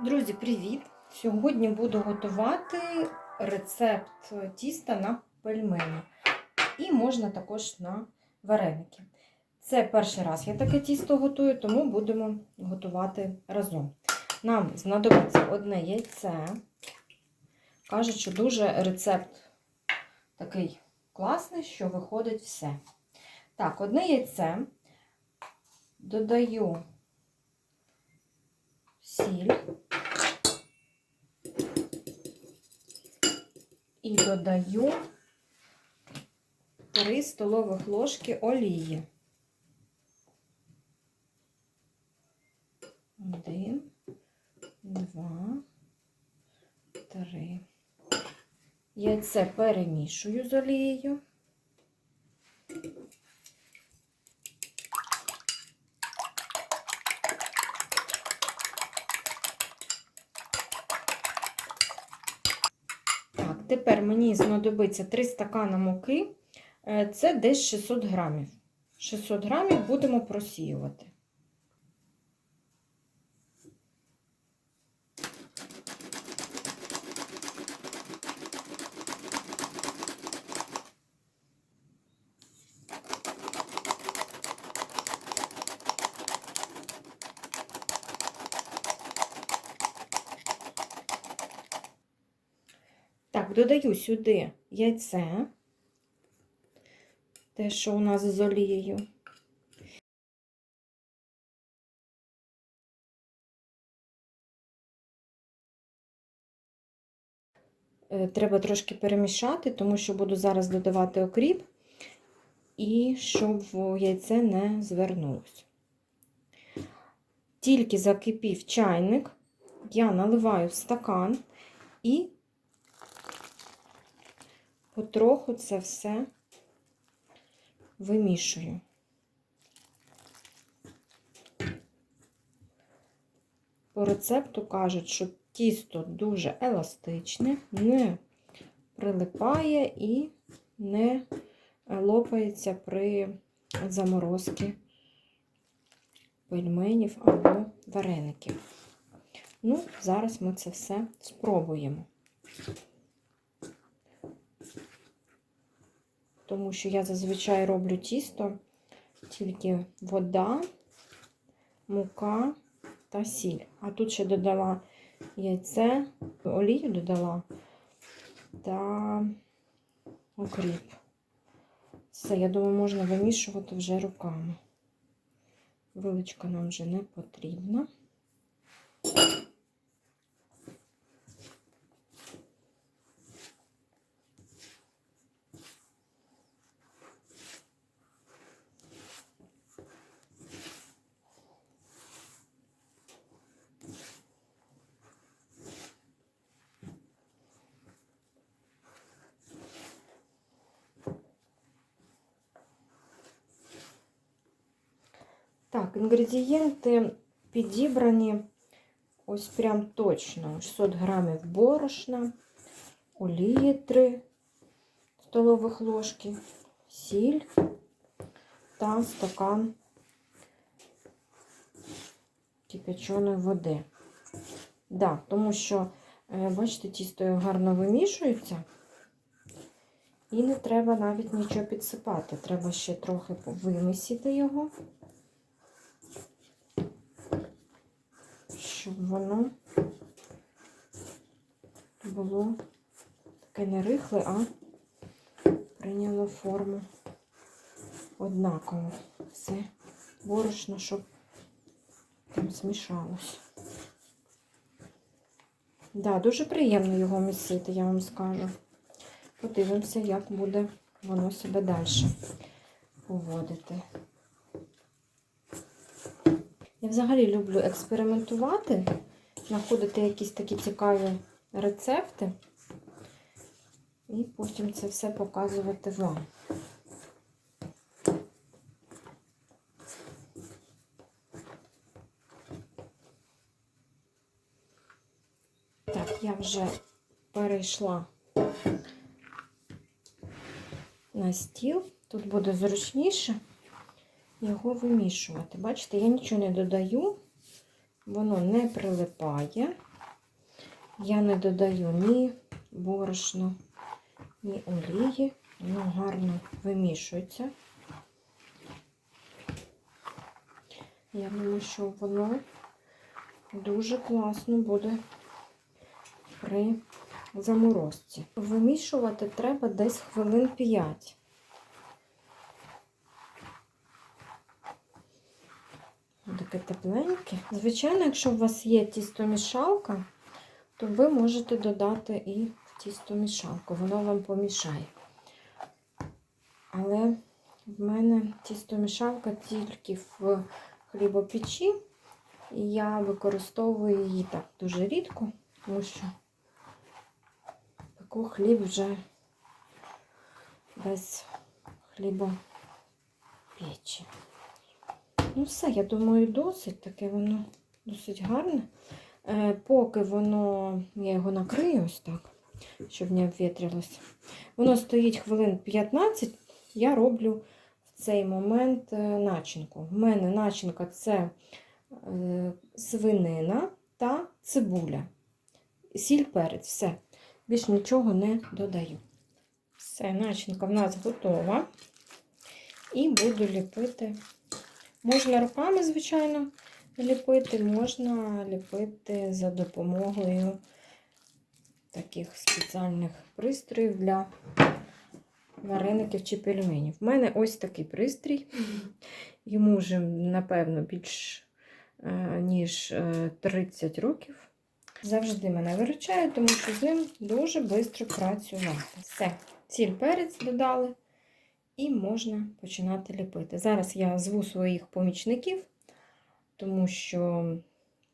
Друзі, привіт! Сьогодні буду готувати рецепт тіста на пельмені. І можна також на вареники. Це перший раз я таке тісто готую, тому будемо готувати разом. Нам знадобиться одне яйце. Кажуть, що дуже рецепт такий класний, що виходить все. Так, одне яйце. Додаю сіль. І додаю 3 столових ложки олії. Один, два, три. Яйце перемішую з олією. Так, тепер мені знадобиться 3 стакана муки. Е, Це десь 600 грамів. 600 грамів будемо просіювати. Так, додаю сюди яйце, те, що у нас з олією. Е, Треба трошки перемішати, тому що буду зараз додавати окріп, і щоб яйце не звернулося. Тільки закипів чайник, я наливаю в стакан і потроху це все вимішую. По рецепту кажуть, що тісто дуже еластичне, не прилипає і не лопається при заморозці пельменів або вареників. Ну, зараз ми це все спробуємо. Тому що я зазвичай роблю тісто тільки вода, мука та сіль. А тут ще додала яйце, олію додала та окріп. Все, я думаю, можна вимішувати вже руками. Виличка нам вже не потрібна. Так, інгредієнти підібрані ось прям точно. 600 грамів борошна, олії 3 столових ложки, сіль та стакан кипяченої води. Да, тому що, е, бачите, тісто гарно вимішується. І не треба навіть нічого підсипати. Треба ще трохи вимісити його. Щоб воно було таке не рихле, а прийняло форму однаково. Все борошно, щоб там змішалось. Да, дуже приємно його місити, я вам скажу. Подивимося, як буде воно себе далі поводити. Я взагалі люблю експериментувати, знаходити якісь такі цікаві рецепти і потім це все показувати вам. Так, я вже перейшла на стіл. Тут буде зручніше його вимішувати. Бачите, я нічого не додаю, воно не прилипає. Я не додаю ні борошна, ні олії. Воно гарно вимішується. Я думаю, що воно дуже класно буде при заморозці. Вимішувати треба десь хвилин 5. Таке тепленьке. Звичайно, якщо у вас є тістомішалка, то ви можете додати і тістомішалку, воно вам помішає. Але в мене тістомішалка тільки в хлібопечі, і я використовую її так дуже рідко, тому що пеку хліб вже без хлібопечі. Ну, все, я думаю, досить таке воно досить гарне. Е, поки воно, я його накрию ось так, щоб не обвітрилося. Воно стоїть хвилин 15, я роблю в цей момент е, начинку. У мене начинка це е, свинина та цибуля. Сіль перець, все. Більш нічого не додаю. Все, начинка в нас готова. І буду ліпити. Можна руками, звичайно, ліпити, можна ліпити за допомогою таких спеціальних пристроїв для вареників чи пельменів. У мене ось такий пристрій. Йому вже, напевно, більш е, ніж е, 30 років. Завжди мене виручає, тому що з ним дуже швидко працювати. Все, ціль перець додали. І можна починати ліпити. Зараз я зву своїх помічників, тому що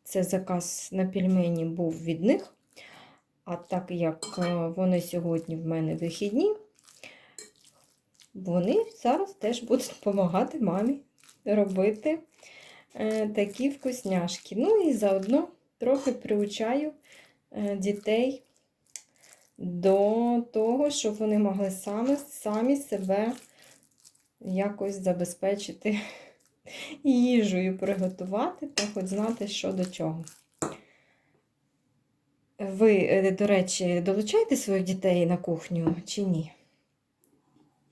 це заказ на пельмені був від них. А так як е, вони сьогодні в мене вихідні, вони зараз теж будуть допомагати мамі робити е, такі вкусняшки. Ну і заодно трохи приучаю е, дітей до того, щоб вони могли самі, самі себе якось забезпечити їжею приготувати та хоч знати, що до чого. Ви, е, до речі, долучаєте своїх дітей на кухню чи ні?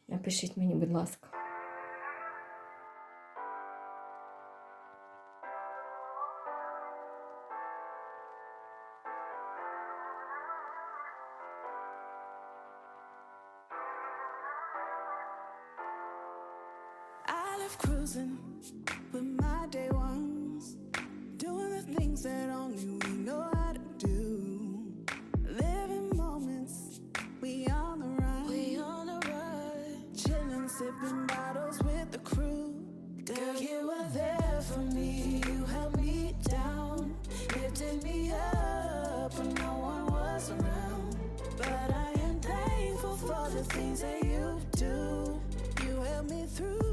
Напишіть мені, будь ласка. life cruising with my day ones, doing the things that only we know how to do. Living moments, we on the run, we on the run, chilling, sipping bottles with the crew. Girl, you were there for me, you held me down, lifted me up when no one was around. But I am thankful for the things that you do. You helped me through.